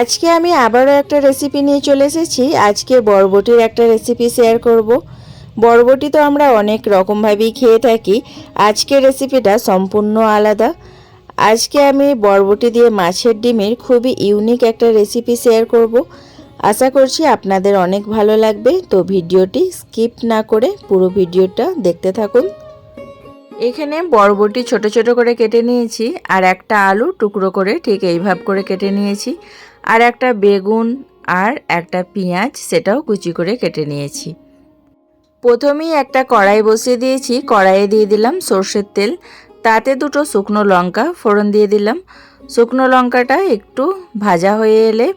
আজকে আমি আবারও একটা রেসিপি নিয়ে চলে এসেছি। আজকে বরবটির একটা রেসিপি শেয়ার করব। বরবটি তো আমরা অনেক রকমভাবেই খেয়ে থাকি। আজকের রেসিপিটা সম্পূর্ণ আলাদা। আজকে আমি বরবটি দিয়ে মাছের ডিমের খুবই ইউনিক একটা রেসিপি শেয়ার করব। আশা করছি আপনাদের অনেক ভালো লাগবে। তো ভিডিওটি স্কিপ না করে পুরো ভিডিওটা দেখতে থাকুন। এখানে বরবটি ছোট ছোট করে কেটে নিয়েছি, আর একটা আলু টুকরো করে ঠিক এইভাবে করে কেটে নিয়েছি, আর একটা বেগুন আর একটা পেঁয়াজ সেটাও কুচি করে কেটে নিয়েছি। প্রথমেই একটা কড়াই বসিয়ে দিয়েছি, কড়াইয়ে দিয়ে দিলাম সর্ষের তেল, তাতে দুটো শুকনো লঙ্কা ফোড়ন দিয়ে দিলাম। শুকনো লঙ্কাটা একটু ভাজা হয়ে এলে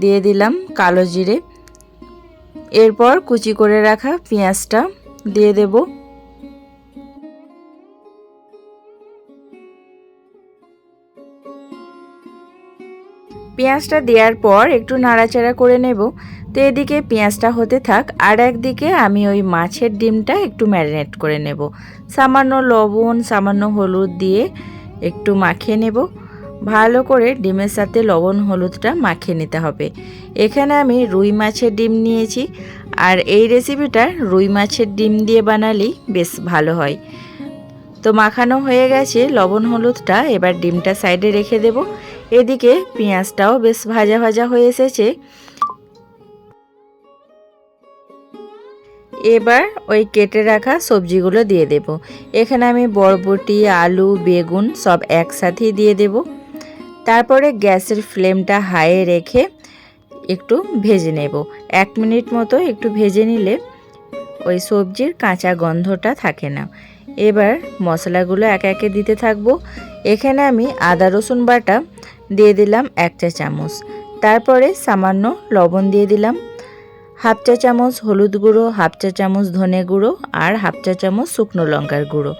দিয়ে দিলাম কালো জিরে। এরপর কুচি করে রাখা পেঁয়াজটা দিয়ে দেবো। পেঁয়াজটা দেওয়ার পর একটু নাড়াচাড়া করে নেব। তো এদিকে পেঁয়াজটা হতে থাক, আর একদিকে আমি ওই মাছের ডিমটা একটু ম্যারিনেট করে নেব। সামান্য লবণ, সামান্য হলুদ দিয়ে একটু মাখিয়ে নেব। ভালো করে ডিমের সাথে লবণ হলুদটা মাখিয়ে নিতে হবে। এখানে আমি রুই মাছের ডিম নিয়েছি, আর এই রেসিপিটা রুই মাছের ডিম দিয়ে বানালেই বেশ ভালো হয়। তো মাখানো হয়ে গেছে, লবণ হলুদটা এবার ডিমটা সাইডে রেখে দেব। এদিকে পেঁয়াজটাও বেশ ভাজা ভাজা হয়ে এসেছে। এবার ওই কেটে রাখা সবজিগুলো দিয়ে দেব। এখানে আমি বরবটি, আলু, বেগুন সব একসাথেই দিয়ে দেব। তারপরে গ্যাসের ফ্লেমটা হাইয়ে রেখে একটু ভেজে নেব। এক মিনিট মতো একটু ভেজে নিলে ওই সবজির কাঁচা গন্ধটা থাকে না। এবার মশলাগুলো একে একে দিতে থাকব। এখানে আমি আদা, রসুন বাটা দিয়ে দিলাম এক চা চামচ। তারপরে সামান্য লবণ দিয়ে দিলাম। হাফ চা চামচ হলুদ গুঁড়ো, হাফ চা চামচ ধনে গুঁড়ো আর হাফ চা চামচ শুকনো লঙ্কার গুঁড়ো।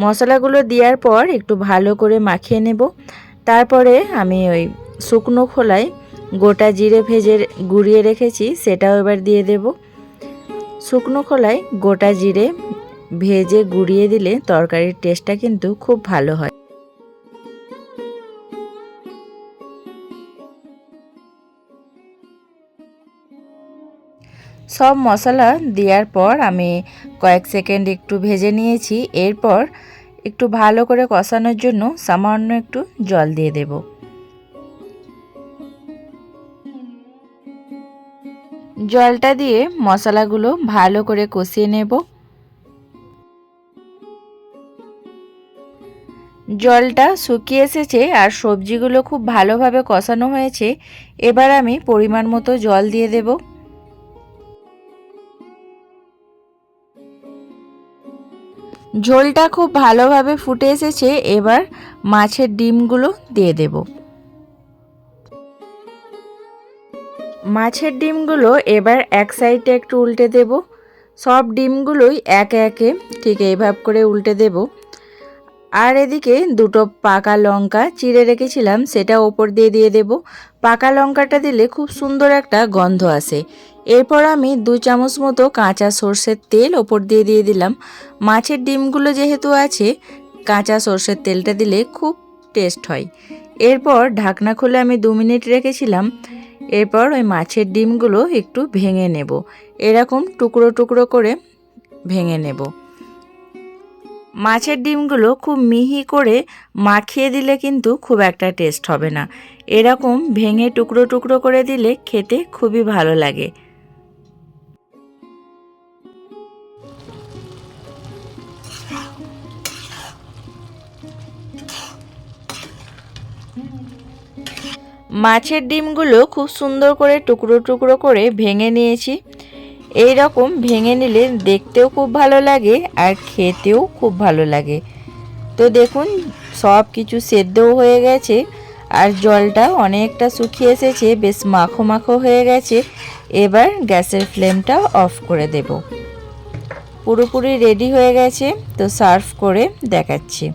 মশলাগুলো দেওয়ার পর একটু ভালো করে মাখিয়ে নেব। তারপরে আমি ওই শুকনো খোলায় গোটা জিরে ভেজে গুঁড়িয়ে রেখেছি, সেটাও এবার দিয়ে দেব। শুকনো খোলায় গোটা জিরে ভেজে গুঁড়িয়ে দিলে তরকারির টেস্টটা কিন্তু খুব ভালো হয়। সব মশলা দেওয়ার পর আমি কয়েক সেকেন্ড একটু ভেজে নিয়েছি। এরপর একটু ভালো করে কষানোর জন্য সামান্য একটু জল দিয়ে দেব। জলটা দিয়ে মশলাগুলো ভালো করে কষিয়ে নেব। জলটা শুকিয়ে এসেছে আর সবজিগুলো খুব ভালোভাবে কষানো হয়েছে। এবার আমি পরিমাণ মতো জল দিয়ে দেব। ঝোলটা খুব ভালোভাবে ফুটে এসেছে, এবার মাছের ডিমগুলো দিয়ে দেব। মাছের ডিমগুলো এবার এক সাইডে একটু উল্টে দেব। সব ডিমগুলোই একে একে ঠিক এইভাবে করে উল্টে দেবো। আর এদিকে দুটো পাকা লঙ্কা চিড়ে রেখেছিলাম, সেটা ওপর দিয়ে দিয়ে দেব। পাকা লঙ্কাটা দিলে খুব সুন্দর একটা গন্ধ আসে। এরপর আমি দু চামচ মতো কাঁচা সর্ষের তেল ওপর দিয়ে দিয়ে দিলাম। মাছের ডিমগুলো যেহেতু আছে, কাঁচা সর্ষের তেলটা দিলে খুব টেস্ট হয়। এরপর ঢাকনা খুলে আমি দু মিনিট রেখেছিলাম। এরপর ওই মাছের ডিমগুলো একটু ভেঙে নেব। এরকম টুকরো টুকরো করে ভেঙে নেব। মাছের ডিমগুলো খুব মিহি করে মাখিয়ে দিলে কিন্তু খুব একটা টেস্ট হবে না। এরকম ভেঙে টুকরো টুকরো করে দিলে খেতে খুবই ভালো লাগে। মাছের ডিমগুলো খুব সুন্দর করে টুকরো টুকরো করে ভেঙে নিয়েছি। এই রকম ভেঙে নিলে দেখতেও খুব ভালো লাগে আর খেতেও খুব ভালো লাগে। তো দেখুন, সব কিছু সেদ্ধও হয়ে গেছে আর জলটা অনেকটা শুকিয়ে এসেছে, বেশ মাখো মাখো হয়ে গেছে। এবার গ্যাসের ফ্লেমটা অফ করে দেব। পুরোপুরি রেডি হয়ে গেছে, তো সার্ভ করে দেখাচ্ছি।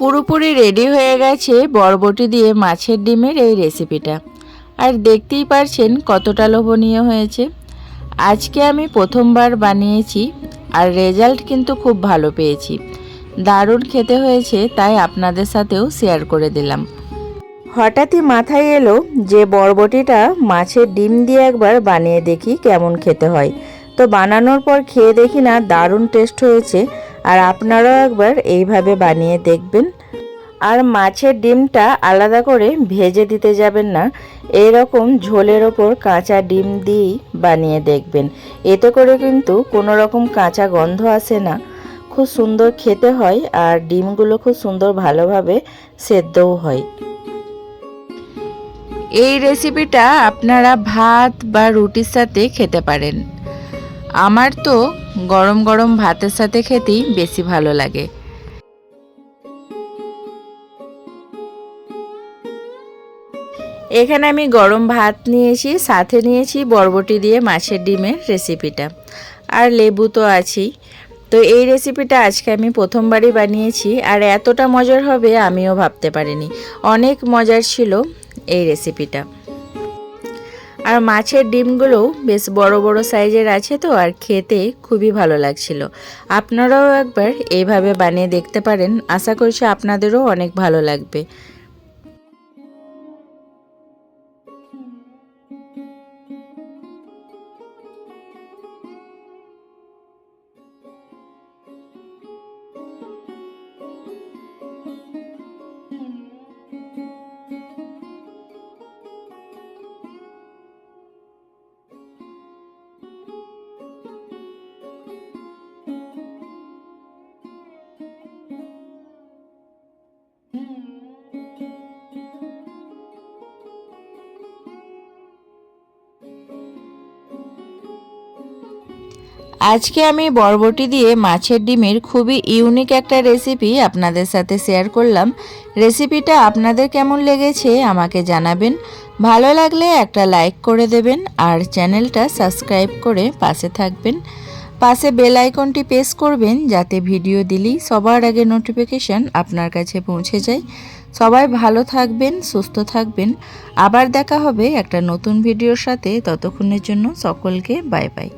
পুরোপুরি রেডি হয়ে গেছে বরবটি দিয়ে মাছের ডিমের এই রেসিপিটা আর দেখতেই পারছেন কতটা লোভনীয় হয়েছে। আজকে আমি প্রথমবার বানিয়েছি আর রেজাল্ট কিন্তু খুব ভালো পেয়েছি। দারুণ খেতে হয়েছে, তাই আপনাদের সাথেও শেয়ার করে দিলাম। হঠাৎই মাথায় এলো যে বরবটিটা মাছের ডিম দিয়ে একবার বানিয়ে দেখি কেমন খেতে হয়। তো বানানোর পর খেয়ে দেখি না, দারুণ টেস্ট হয়েছে। আর আপনারাও একবার এইভাবে বানিয়ে দেখবেন। আর মাছের ডিমটা আলাদা করে ভেজে দিতে যাবেন না, এরকম ঝোলের ওপর কাঁচা ডিম দিয়েই বানিয়ে দেখবেন। এতে করে কিন্তু কোনো রকম কাঁচা গন্ধ আসে না। খুব সুন্দর খেতে হয় আর ডিমগুলো খুব সুন্দর ভালোভাবে সেদ্ধও হয়। এই রেসিপিটা আপনারা ভাত বা রুটির সাথে খেতে পারেন। আমার তো গরম গরম ভাতের সাথে খেতেই বেশি ভালো লাগে। এখানে আমি গরম ভাত নিয়েছি, সাথে নিয়েছি বরবটি দিয়ে মাছের ডিমের রেসিপিটা আর লেবু তো আছেই। তো এই রেসিপিটা আজকে আমি প্রথমবারই বানিয়েছি আর এতটা মজার হবে আমিও ভাবতে পারিনি। অনেক মজার ছিল এই রেসিপিটা আর মাছের ডিমগুলোও বেশ বড় বড় সাইজের আছে তো, আর খেতে খুবই ভালো লাগছিল। আপনারাও একবার এইভাবে বানিয়ে দেখতে পারেন। আশা করছি আপনাদেরও অনেক ভালো লাগবে। আজকে আমি বরবটি দিয়ে মাছের ডিমের খুবই ইউনিক একটা রেসিপি আপনাদের সাথে শেয়ার করলাম। রেসিপিটা আপনাদের কেমন লেগেছে আমাকে জানাবেন। ভালো লাগলে একটা লাইক করে দেবেন আর চ্যানেলটা সাবস্ক্রাইব করে পাশে থাকবেন। পাশে বেল আইকনটি প্রেস করবেন যাতে ভিডিও দিলেই সবার আগে নোটিফিকেশান আপনার কাছে পৌঁছে যায়। সবাই ভালো থাকবেন, সুস্থ থাকবেন। আবার দেখা হবে একটা নতুন ভিডিওর সাথে। ততক্ষণের জন্য সকলকে বাই বাই